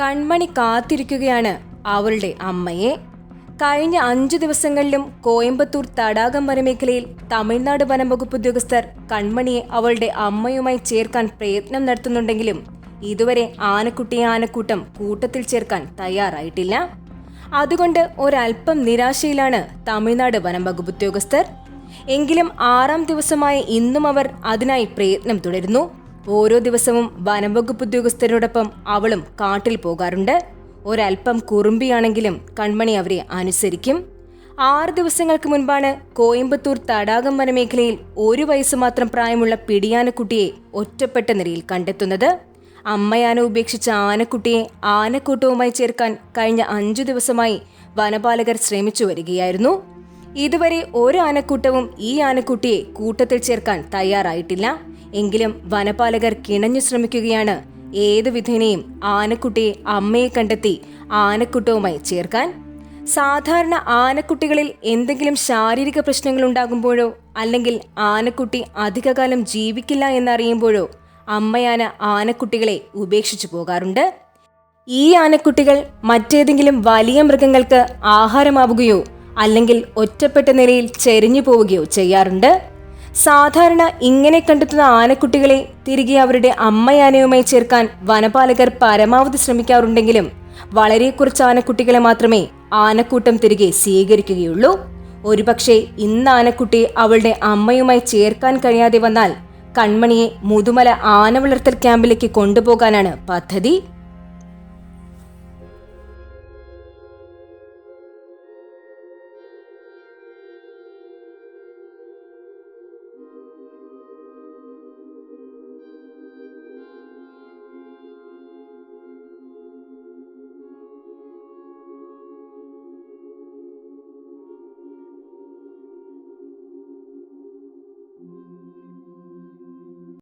കൺമണി കാത്തിരിക്കുകയാണ് അവളുടെ അമ്മയെ. കഴിഞ്ഞ അഞ്ചു ദിവസങ്ങളിലും കോയമ്പത്തൂർ തടാകം വനമേഖലയിൽ തമിഴ്നാട് വനംവകുപ്പ് ഉദ്യോഗസ്ഥർ കൺമണിയെ അവളുടെ അമ്മയുമായി ചേർക്കാൻ പ്രയത്നം നടത്തുന്നുണ്ടെങ്കിലും ഇതുവരെ ആനക്കുട്ടിയെ ആനക്കൂട്ടം കൂട്ടത്തിൽ ചേർക്കാൻ തയ്യാറായിട്ടില്ല. അതുകൊണ്ട് ഒരൽപ്പം നിരാശയിലാണ് തമിഴ്നാട് വനംവകുപ്പ് ഉദ്യോഗസ്ഥർ. എങ്കിലും ആറാം ദിവസമായ ഇന്നും അവർ അതിനായി പ്രയത്നം തുടരുന്നു. ഓരോ ദിവസവും വനംവകുപ്പ് ഉദ്യോഗസ്ഥരോടൊപ്പം അവളും കാട്ടിൽ പോകാറുണ്ട്. ഒരൽപ്പം കുറുമ്പിയാണെങ്കിലും കൺമണി അവരെ അനുസരിക്കും. ആറ് ദിവസങ്ങൾക്ക് മുൻപാണ് കോയമ്പത്തൂർ തടാകം വനമേഖലയിൽ ഒരു വയസ്സ് മാത്രം പ്രായമുള്ള പിടിയാനക്കുട്ടിയെ ഒറ്റപ്പെട്ട നിലയിൽ കണ്ടെത്തുന്നത്. അമ്മയാന ഉപേക്ഷിച്ച ആനക്കുട്ടിയെ ആനക്കൂട്ടവുമായി ചേർക്കാൻ കഴിഞ്ഞ അഞ്ചു ദിവസമായി വനപാലകർ ശ്രമിച്ചു വരികയായിരുന്നു. ഇതുവരെ ഒരു ആനക്കൂട്ടവും ഈ ആനക്കുട്ടിയെ കൂട്ടത്തിൽ ചേർക്കാൻ തയ്യാറായിട്ടില്ല. എങ്കിലും വനപാലകർ കിണഞ്ഞു ശ്രമിക്കുകയാണ്. ഏതു വിധേനയും ആനക്കുട്ടിയെ അമ്മയെ കണ്ടെത്തി ആനക്കുട്ടവുമായി ചേർക്കാൻ? സാധാരണ ആനക്കുട്ടികളിൽ എന്തെങ്കിലും ശാരീരിക പ്രശ്നങ്ങൾ ഉണ്ടാകുമ്പോഴോ അല്ലെങ്കിൽ ആനക്കുട്ടി അധികകാലം ജീവിക്കില്ല എന്നറിയുമ്പോഴോ അമ്മയാന ആനക്കുട്ടികളെ ഉപേക്ഷിച്ചു പോകാറുണ്ട്? ഈ ആനക്കുട്ടികൾ മറ്റേതെങ്കിലും വലിയ മൃഗങ്ങൾക്ക് ആഹാരമാവുകയോ അല്ലെങ്കിൽ ഒറ്റപ്പെട്ട നിലയിൽ ചെരിഞ്ഞു പോവുകയോ ചെയ്യാറുണ്ട്? സാധാരണ ഇങ്ങനെ കണ്ടെത്തുന്ന ആനക്കുട്ടികളെ തിരികെ അവരുടെ അമ്മയാനയുമായി ചേർക്കാൻ വനപാലകർ പരമാവധി ശ്രമിക്കാറുണ്ടെങ്കിലും വളരെ കുറച്ച് ആനക്കുട്ടികളെ മാത്രമേ ആനക്കൂട്ടം തിരികെ സ്വീകരിക്കുകയുള്ളൂ. ഒരുപക്ഷെ ഇന്ന് ആനക്കുട്ടിയെ അവളുടെ അമ്മയുമായി ചേർക്കാൻ കഴിയാതെ വന്നാൽ കൺമണിയെ മുതുമല ആന വളർത്തൽ ക്യാമ്പിലേക്ക് കൊണ്ടുപോകാനാണ് പദ്ധതി.